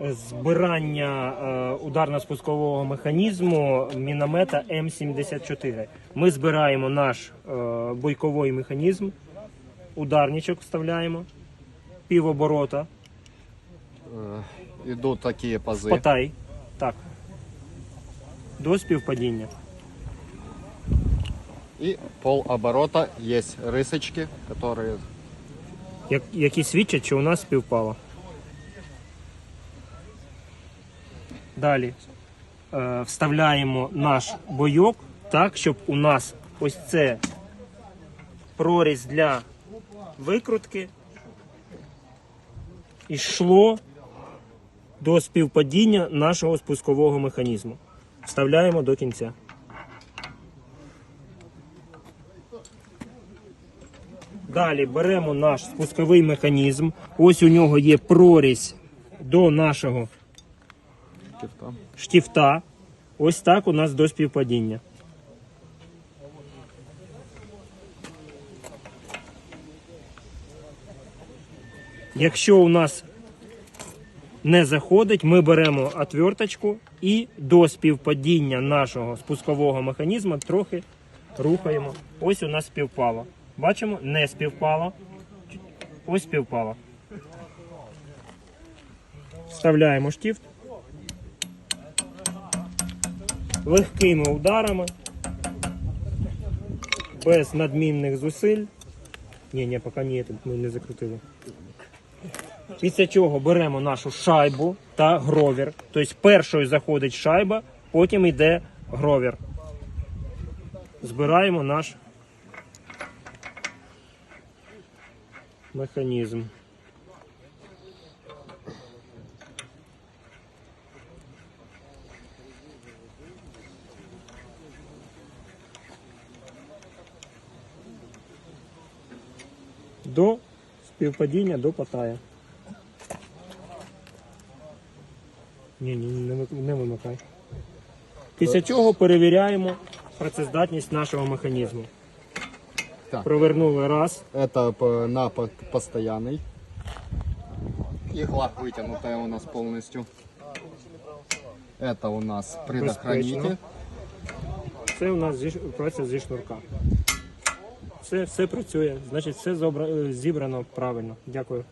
збирання е, ударно-спускового механізму міномета М74. Ми збираємо наш е, бойковий механізм, ударничок вставляємо, півоборота, Э, идут такие пазы. потай. Так. До співпадіння. И полоборота есть рысочки, которые як- які свідчать, що у нас співпало. Далі е, вставляємо наш бойок так, щоб у нас ось це прорізь для викрутки йшло до співпадіння нашого спускового механізму. Вставляємо до кінця. Далі беремо наш спусковий механізм. Ось у нього є прорізь до нашого кифта. штифта. Ось так у нас до співпадіння. Якщо у нас не заходить, ми беремо отверточку і до співпадіння нашого спускового механізму трохи рухаємо. Ось у нас співпало. Бачимо, не співпало. Ось співпало. Вставляємо штифт. Легкими ударами, без надмінних зусиль. Ні, ні, поки ні, ми не закрутили. Після чого беремо нашу шайбу та гровір. Тобто першою заходить шайба, потім йде гровір. Збираємо наш механізм. до співпадіння до Паттайя. Ні, ні, не, ви- не вимикай. Після чого перевіряємо працездатність нашого механізму. Так. Провернули раз. Это по- на по- постоянный. Игла вытянутая у нас полностью. Это у нас предохранитель. Безпечно. Це у нас зі, ш- праця зі шнурка. Це все працює, значить все е, зібрано правильно. Дякую.